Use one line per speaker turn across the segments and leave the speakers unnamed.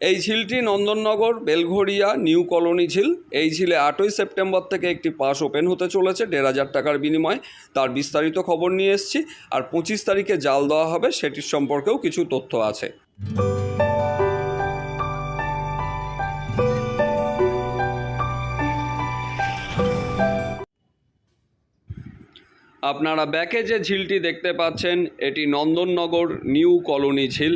এই ঝিলটি Nandannagar, Belgharia, new colony ঝিল। এই ঝিলে আটই সেপ্টেম্বর থেকে একটি পাস ওপেন হতে চলেছে। দেড় হাজার টাকার বিনিময়ে তার বিস্তারিত খবর নিয়ে এসছি। আর পঁচিশ তারিখে জাল দেওয়া হবে, সেটির সম্পর্কেও কিছু তথ্য আছে। আপনারা যে ঝিলটি দেখতে পাচ্ছেন, এটি নন্দননগর নিউ কলোনি ঝিল।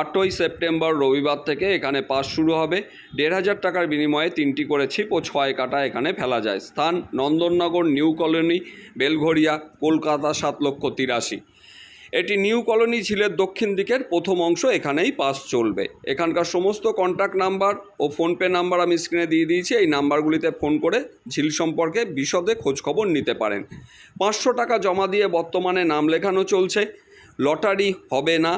আটই সেপ্টেম্বর রবিবার থেকে এখানে পাস শুরু হবে। দেড় হাজার টাকার বিনিময়ে তিনটি করে ছিপ ও ছয় কাটা এখানে ফেলা যায়। স্থান নন্দননগর নিউ কলোনি, বেলঘড়িয়া, কলকাতা, সাত লক্ষ তিরাশি। এটি নিউ কলোনি ঝিলের দক্ষিণ দিকের প্রথম অংশ, এখানেই পাস চলবে। এখানকার সমস্ত কন্ট্যাক্ট নাম্বার ও ফোনপে নাম্বার আমি স্ক্রিনে দিয়ে দিয়েছি। এই নাম্বারগুলিতে ফোন করে ঝিল সম্পর্কে বিশদে খোঁজখবর নিতে পারেন। পাঁচশো টাকা জমা দিয়ে বর্তমানে নাম লেখানো চলছে। লটারি হবে না,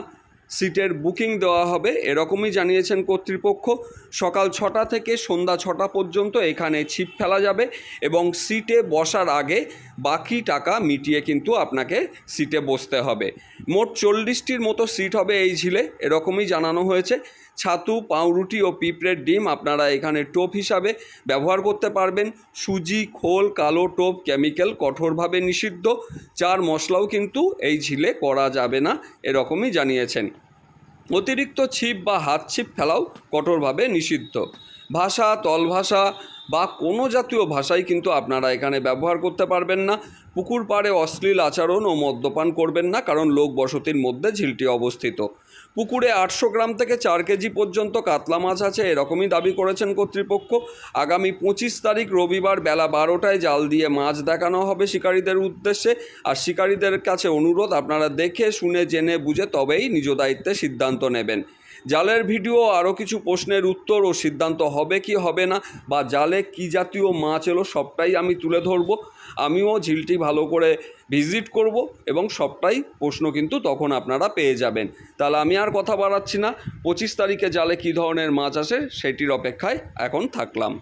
সিটের বুকিং দেওয়া হবে, এরকমই জানিয়েছেন কর্তৃপক্ষ। সকাল ছটা থেকে সন্ধ্যা ছটা পর্যন্ত এখানে ছিপ ফেলা যাবে এবং সিটে বসার আগে বাকি টাকা মিটিয়ে কিন্তু আপনাকে সিটে বসতে হবে। মোট চল্লিশটির মতো সিট হবে এই ঝিলে, এরকমই জানানো হয়েছে। ছাতু, পাউরুটি ও পিঁপড়ের ডিম আপনারা এখানে টোপ হিসাবে ব্যবহার করতে পারবেন। সুজি, খোল, কালো টোপ, কেমিক্যাল কঠোরভাবে নিষিদ্ধ। চার মশলাও কিন্তু এই ঝিলে করা যাবে না, এরকমই জানিয়েছেন। অতিরিক্ত ছিপ বা হাত ছিপ ফেলাও কঠোরভাবে নিষিদ্ধ। ভাষা, তলভাষা বা কোনো জাতীয় ভাষাই কিন্তু আপনারা এখানে ব্যবহার করতে পারবেন না। পুকুর পাড়ে অশ্লীল আচরণ ও মদ্যপান করবেন না, কারণ লোক বসতির মধ্যে ঝিলটি অবস্থিত। পুকুরে আটশো গ্রাম থেকে চার কেজি পর্যন্ত কাতলা মাছ আছে, এরকমই দাবি করেছেন কর্তৃপক্ষ। আগামী পঁচিশ তারিখ রবিবার বেলা বারোটায় জাল দিয়ে মাছ দেখানো হবে শিকারীদের উদ্দেশ্যে। আর শিকারীদের কাছে অনুরোধ, আপনারা দেখে, শুনে, জেনে, বুঝে তবেই নিজ দায়িত্বে সিদ্ধান্ত নেবেন। জালের ভিডিও, আরও কিছু প্রশ্নের উত্তর ও সিদ্ধান্ত হবে কি হবে না, বা জালে কি জাতীয় মাছ এলো সবটাই আমি তুলে ধরব। আমিও ঝিলটি ভালো করে ভিজিট করব এবং সবটাই প্রশ্ন কিন্তু তখন আপনারা পেয়ে যাবেন। তাহলে আমি আর কথা বাড়াচ্ছি না। পঁচিশ তারিখে জালে কী ধরনের মাছ আসে সেটির অপেক্ষায় এখন থাকলাম।